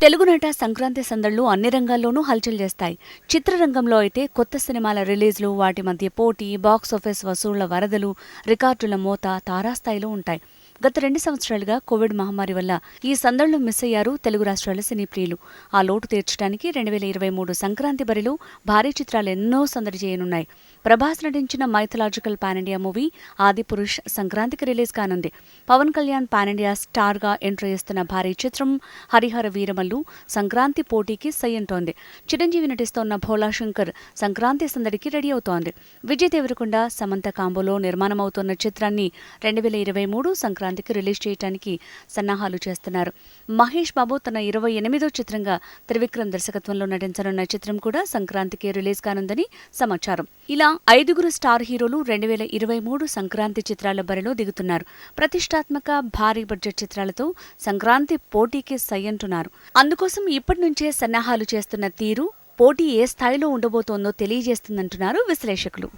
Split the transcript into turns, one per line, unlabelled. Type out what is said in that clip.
తెలుగు నట సంక్రాంతి సందళ్ళు అన్ని రంగాల్లోనూ హల్చల్ చేస్తాయి. చిత్రరంగంలో అయితే కొత్త సినిమాల రిలీజ్లు వాటి మధ్య పోటీ బాక్సాఫీస్ వసూళ్ళ వరదలు రికార్డుల మోత తారాస్థాయిలో ఉంటాయి. గత రెండు సంవత్సరాలుగా కోవిడ్ మహమ్మారి వల్ల ఈ సందళ్ళు మిస్ అయ్యారు తెలుగు రాష్ట్రాల సినీ ప్రియులు. ఆ లోటు తీర్చడానికి రెండు వేల ఇరవై మూడు సంక్రాంతి బరిలో భారీ చిత్రాలు ఎన్నో సందడి చేయనున్నాయి. ప్రభాస్ నటించిన mythological pan India movie Adipurush సంక్రాంతికి రిలీజ్ కానుంది. పవన్ కళ్యాణ్ పాన్ ఇండియా స్టార్గా ఎంట్రీ ఇస్తున్న భారీ చిత్రం హరిహర వీరమల్లు సంక్రాంతి పోటీకి సై అంటోంది చిరంజీవి నటిస్తోన్న భోలా శంకర్ సంక్రాంతి సందడికి రెడీ అవుతోంది. విజయ్ దేవరకొండ సమంత కాంబోలో నిర్మాణమవుతోన్న చిత్రాన్ని రెండు వేల ఇరవై మూడు సంక్రాంతికి రిలీజ్ చేయడానికి సన్నాహాలు చేస్తున్నారు. మహేష్ బాబు తన ఇరవై ఎనిమిదో చిత్రంగా త్రివిక్రమ్ దర్శకత్వంలో నటించనున్న చిత్రం కూడా సంక్రాంతికి రిలీజ్ కానుందని సమాచారం. ఇలా ఐదుగురు స్టార్ హీరోలు రెండు వేల ఇరవై మూడు సంక్రాంతి చిత్రాల బరిలో దిగుతున్నారు. ప్రతిష్టాత్మక భారీ బడ్జెట్ చిత్రాలతో సంక్రాంతి పోటీకి సై అంటున్నారు అందుకోసం ఇప్పటి నుంచే సన్నాహాలు చేస్తున్న తీరు పోటీ ఏ స్థాయిలో ఉండబోతోందో తెలియజేస్తుందంటున్నారు విశ్లేషకులు.